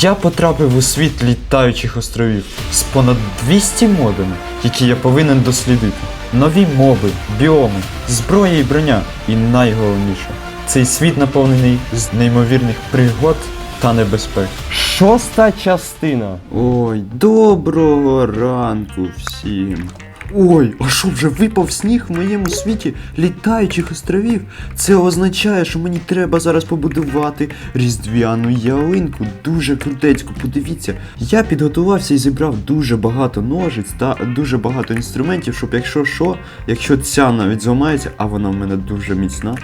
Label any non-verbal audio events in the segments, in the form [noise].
Я потрапив у світ літаючих островів з понад 200 модами, які я повинен дослідити. Нові моби, біоми, зброя і броня. І найголовніше, цей світ наповнений з неймовірних пригод та небезпек. Шоста частина. Ой, доброго ранку всім. Ой, а що вже випав сніг в моєму світі літаючих островів? Це означає, що мені треба зараз побудувати різдвяну ялинку. Дуже крутецьку. Подивіться, я підготувався і зібрав дуже багато ножиць та дуже багато інструментів, щоб якщо що, якщо ця навіть зламається, а вона в мене дуже міцна,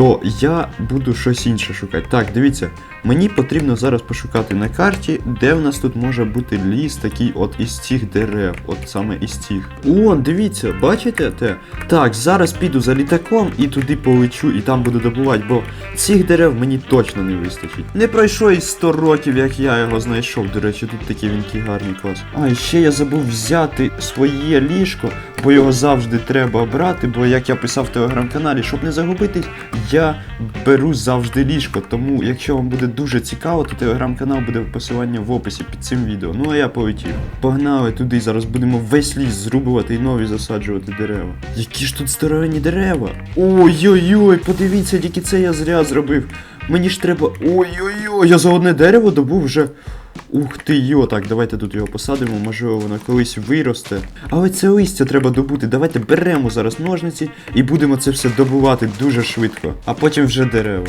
то я буду щось інше шукати. Так, дивіться, мені потрібно зараз пошукати на карті, де в нас тут може бути ліс такий от із цих дерев, от саме із цих. О, дивіться, бачите те? Так, зараз піду за літаком і туди полечу, і там буду добувати, бо цих дерев мені точно не вистачить. Не пройшло і 100 років, як я його знайшов. До речі, тут такий він гарний клас. А, ще я забув взяти своє ліжко, бо його завжди треба брати, бо як я писав в телеграм-каналі, щоб не загубитись, я беру завжди ліжко. Тому, якщо вам буде дуже цікаво, то телеграм-канал буде посилання в описі під цим відео. Ну а я полетів. Погнали туди, зараз будемо весь ліс зрубувати і нові засаджувати дерева. Які ж тут здоровенні дерева? Ой-ой-ой, подивіться, тільки це я зря зробив. Мені ж треба. Ой-ой-ой, я за одне дерево добув вже. Ух ти йо, так, давайте тут його посадимо, можливо, воно колись виросте. Але це листя треба добути. Давайте беремо зараз ножниці і будемо це все добувати дуже швидко, а потім вже дерева.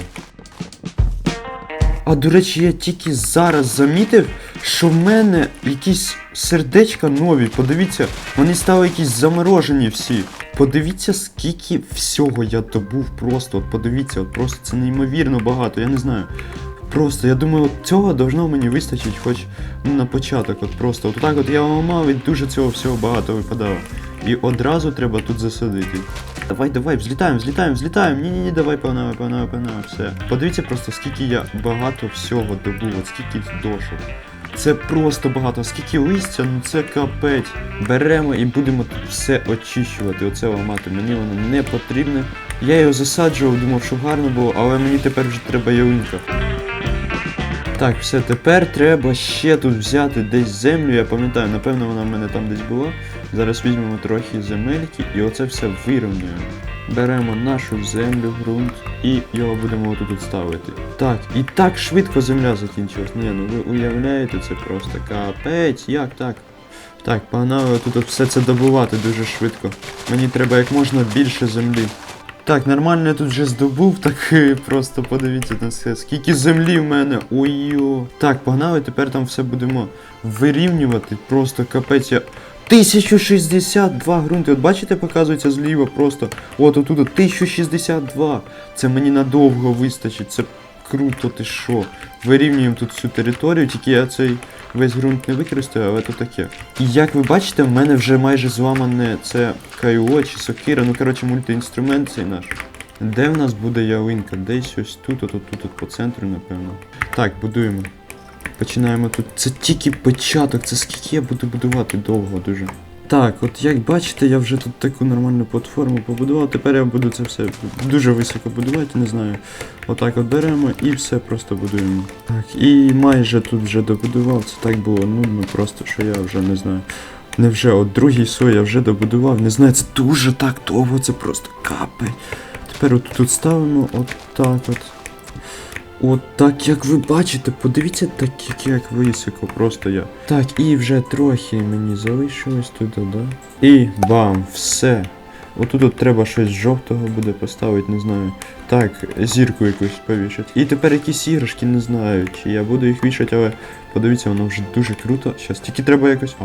А до речі, я тільки зараз замітив, що в мене якісь сердечка нові. Подивіться, вони стали якісь заморожені всі. Подивіться, скільки всього я добув просто. От подивіться, от просто це неймовірно багато, я не знаю. Просто, я думаю, от цього должно мені вистачить хоч ну, на початок. От просто от так от я ламав і дуже цього всього багато випадало. І одразу треба тут засадити. Давай, давай, взлітаємо, взлітаємо, взлітаємо. Ні-ні-ні, давай, погнали, погнали, погнали, все. Подивіться просто, скільки я багато всього добув, от скільки дошок. Це просто багато, скільки листя, ну це капець. Беремо і будемо все очищувати, оце ламати. Мені воно не потрібне. Я його засаджував, думав, що гарно було, але мені тепер вже треба ялинка. Так, все, тепер треба ще тут взяти десь землю. Я пам'ятаю, напевно, вона в мене там десь була. Зараз візьмемо трохи земельки і оце все вирівнюємо. Беремо нашу землю, ґрунт і його будемо отут от ставити. Так, і так швидко земля закінчилась. Ні, ну ви уявляєте, це просто капець, як так? Так, погнали тут все це добувати дуже швидко. Мені треба як можна більше землі. Так, нормально я тут вже здобув, так [laughs] е, просто подивіться на це. Скільки землі в мене. Ой-йо. Так, погнали, тепер там все будемо вирівнювати. Просто капець я. 1062 ґрунти. От бачите, показується зліва просто. От отут 1062. Це мені надовго вистачить. Це круто, ти що. Вирівнюємо тут всю територію, тільки я цей весь ґрунт не використаю, але то таке. І як ви бачите, в мене вже майже зламане це кайо чи сокира, ну коротше мультиінструмент цей наш. Де в нас буде ялинка? Десь ось тут, отут, тут, тут по центру, напевно. Так, будуємо. Починаємо тут. Це тільки початок, це скільки я буду будувати довго дуже. Так, от як бачите, я вже тут таку нормальну платформу побудував. Тепер я буду це все дуже високо будувати, не знаю. Отак от беремо і все просто будуємо. Так, і майже тут вже добудував. Це так було нудно, просто що я вже не знаю. Невже от другий слой я вже добудував. Не знаю, це дуже так довго, це просто капе. Тепер от тут ставимо от так от. От так як ви бачите, подивіться так, як, як високо просто я. Так, і вже трохи мені залишилось туди, да? І бам, все. Отут от треба щось жовтого буде поставити, не знаю. Так, зірку якусь повішати. І тепер якісь іграшки, не знаю, чи я буду їх вішати, але подивіться, воно вже дуже круто. Щас, тільки треба якось. А.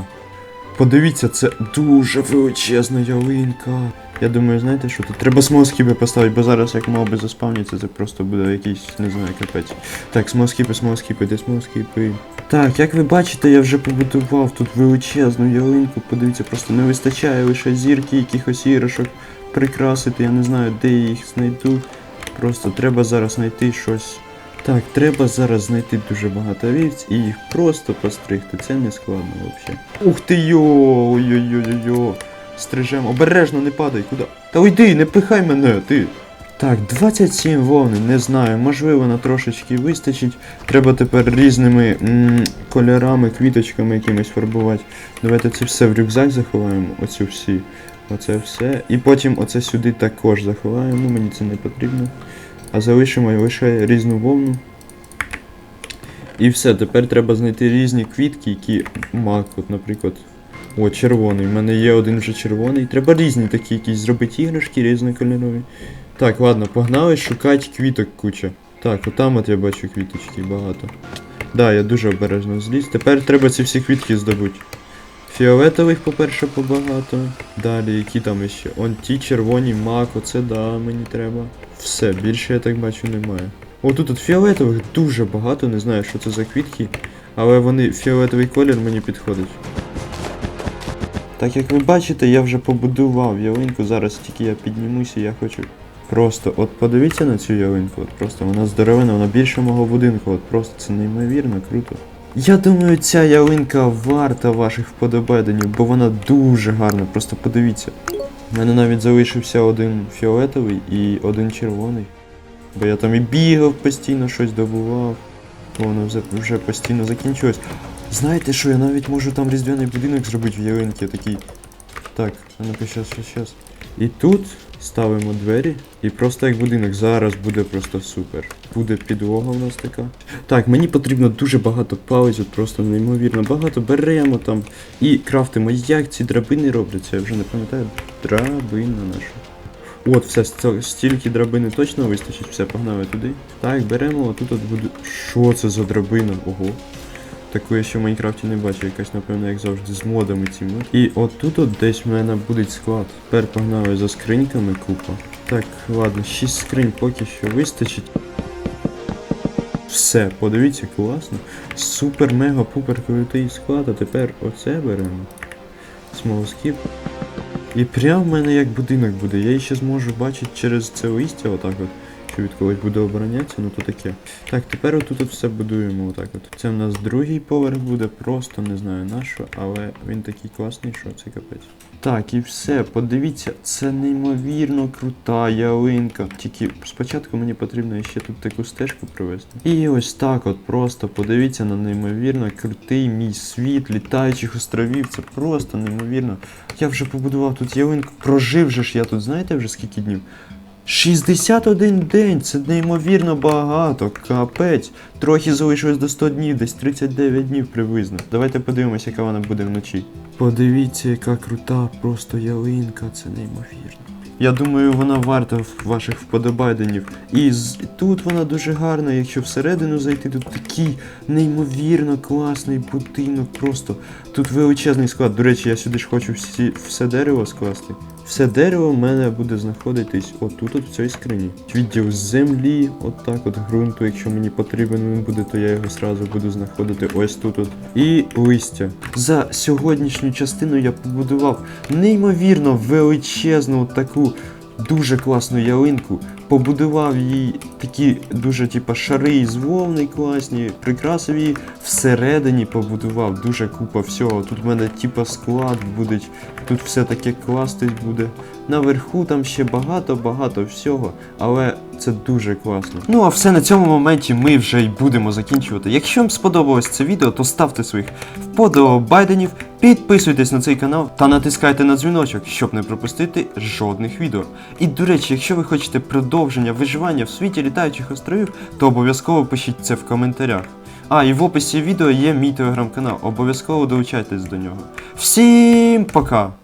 Подивіться, це дуже величезна ялинка. Я думаю, знаєте що, тут треба смолскіпи поставити, бо зараз як моби заспавняться, це просто буде якийсь, не знаю, капець. Так, смолскіпи, смолскіпи, де смолскіпи. Так, як ви бачите, я вже побудував тут величезну ялинку. Подивіться, просто не вистачає лише зірки, якихось іграшок прикрасити. Я не знаю, де я їх знайду. Просто треба зараз знайти щось. Так, треба зараз знайти дуже багато вівць і їх просто постригти. Це не складно взагалі. Ух ти йо! Ой-ой-ой-ой-ой. Стрижемо. Обережно не падай, куди. Та уйди, не пихай мене, ти. Так, 27 вовни, не знаю, можливо, на трошечки вистачить. Треба тепер різними м, кольорами, квіточками якимись фарбувати. Давайте це все в рюкзак заховаємо, оцю всі. Оце все. І потім оце сюди також заховаємо, мені це не потрібно. А залишимо лише різну вовну. І все, тепер треба знайти різні квітки, які мак, от, наприклад. О, червоний. У мене є один вже червоний. Треба різні такі якісь зробити іграшки різнокольорові. Так, ладно, погнали шукати квіток куча. Так, отам от я бачу квіточки багато. Да, я дуже обережно зліз. Тепер треба ці всі квітки здобути. Фіолетових, по-перше, побагато. Далі, які там іще? Он ті червоні мак, оце да, мені треба. Все, більше я так бачу немає. О, тут от фіолетових дуже багато, не знаю, що це за квітки, але вони фіолетовий колір мені підходить. Так як ви бачите, я вже побудував ялинку, зараз тільки я піднімуся, я хочу. Просто, от подивіться на цю ялинку, от просто вона здоровена, вона більше мого будинку, от просто це неймовірно круто. Я думаю, ця ялинка варта ваших вподобайденів, бо вона дуже гарна, просто подивіться. У мене навіть залишився один фіолетовий і один червоний. Бо я там і бігав постійно, щось добував. Воно вже, вже постійно закінчилось. Знаєте що, я навіть можу там різдвяний будинок зробити в ялинці такий. Так, а ну-ка щас, щас, щас. І тут ставимо двері, і просто як будинок зараз буде просто супер. Буде підлога у нас така. Так, мені потрібно дуже багато палиць, от просто неймовірно багато. Беремо там і крафтимо. Як ці драбини робляться, я вже не пам'ятаю. Драбина наша. От, все, стільки драбини точно вистачить, все, погнали туди. Так, беремо, отут от буде. Що це за драбина? Ого. Таку я ще в Майнкрафті не бачив, якась, напевно, як завжди, з модами цими. І отут от десь в мене буде склад. Тепер погнали за скриньками купа. Так, ладно, 6 скринь поки що вистачить. Все, подивіться, класно. Супер мега пупер крутий склад, а тепер оце беремо. Смолоскіп. І прям в мене як будинок буде. Я ще зможу бачити через це листя, отак от. Що від когось буде оборонятися, ну то таке. Так, тепер отут от все будуємо отак от. Це в нас другий поверх буде, просто не знаю на що, але він такий класний, що це капець. Так, і все, подивіться, це неймовірно крута ялинка. Тільки спочатку мені потрібно ще тут таку стежку провести. І ось так от просто подивіться на неймовірно крутий мій світ літаючих островів. Це просто неймовірно. Я вже побудував тут ялинку. Прожив же ж я тут, знаєте вже скільки днів? 61 день, це неймовірно багато, капець. Трохи залишилось до 100 днів, десь 39 днів приблизно. Давайте подивимося, яка вона буде вночі. Подивіться, яка крута просто ялинка, це неймовірно. Я думаю, вона варта ваших вподобайденів. І з- тут вона дуже гарна, якщо всередину зайти, тут такий неймовірно класний будинок. Просто тут величезний склад. До речі, я сюди ж хочу всі, все дерево скласти. Все дерево в мене буде знаходитись отут, от в цій скрині. Відділ землі, отак от ґрунту, якщо мені потрібен він буде, то я його зразу буду знаходити ось тут. от. І листя. За сьогоднішню частину я побудував неймовірно величезну от таку дуже класну ялинку. Побудував їй такі дуже типа шари із вовни класні, прикрасив її всередині побудував дуже купа всього. Тут в мене типа склад буде, тут все таке кластись буде. Наверху там ще багато-багато всього, але це дуже класно. Ну а все на цьому моменті ми вже й будемо закінчувати. Якщо вам сподобалось це відео, то ставте своїх вподобайденів, підписуйтесь на цей канал та натискайте на дзвіночок, щоб не пропустити жодних відео. І до речі, якщо ви хочете продовження виживання в світі літаючих островів, то обов'язково пишіть це в коментарях. А, і в описі відео є мій телеграм-канал, обов'язково долучайтесь до нього. Всім пока!